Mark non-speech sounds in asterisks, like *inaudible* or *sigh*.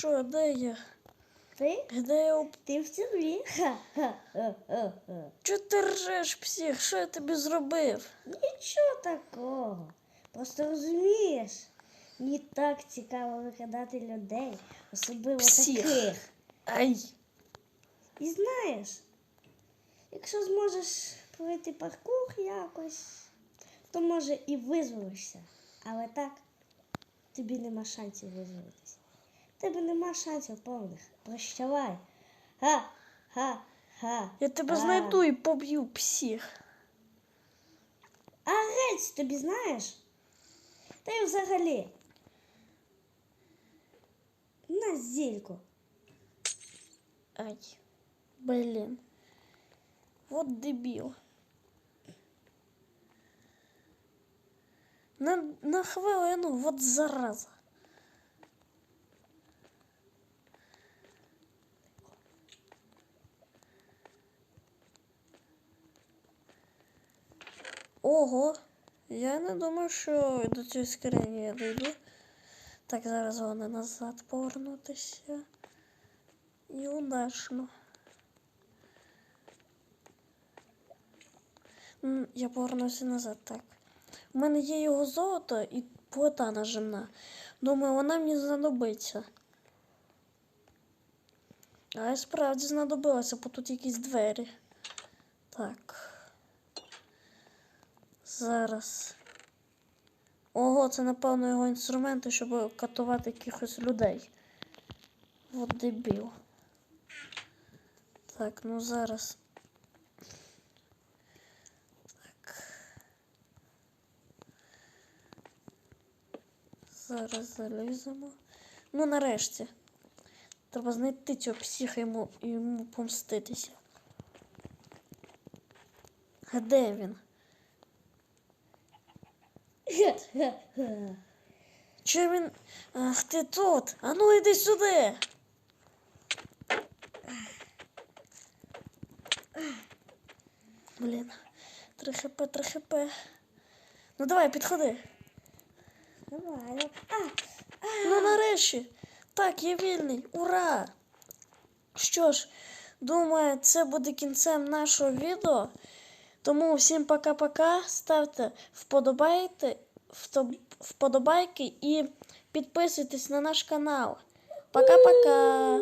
Що, де я? Ти? Де я? Ти в тюрмі? *laughs* Чого ти ржеш, псих? Що я тобі зробив? Нічого такого. Просто розумієш, мені так цікаво викрадати людей, особливо Псих. таких. Ай! І знаєш, якщо зможеш пройти паркур якось, то може і визволишся. Але так тобі нема шансів визволитися. Тебе нема шансів повних. Прощавай. Ха, ха, ха. Я тебе А. знайду і поб'ю, псих. А геть тобі знаєш? Та й взагалі. На зільку. Ай. Блін. Вот дебіл. На, на хвилину, вот зараза. Ого, я не думав, що до цієї скрині я дійду. Так, зараз головне назад повернутися. І удачно. Я повернуся назад, так. У мене є його золото і плита нажимна. Думаю, вона мені знадобиться. А і справді знадобилася, бо тут якісь двері. Так. Зараз. Ого, це напевно його інструменти, щоб катувати якихось людей. От дебіл. Так, ну зараз. Так. Зараз заліземо. Ну, нарешті. Треба знайти цього психа йому, йому помститися. А де він? Чого він. Ах, ти тут? А ну йди сюди. Блін. 3 хп, 3 хп. Ну давай, підходи. Нормально. А, Ну нарешті. Так, я вільний. Ура! Що ж, думаю, це буде кінцем нашого відео. Тому всім пока-пока. Ставте вподобайки, вподобайки і підписуйтесь на наш канал. Пока-пока!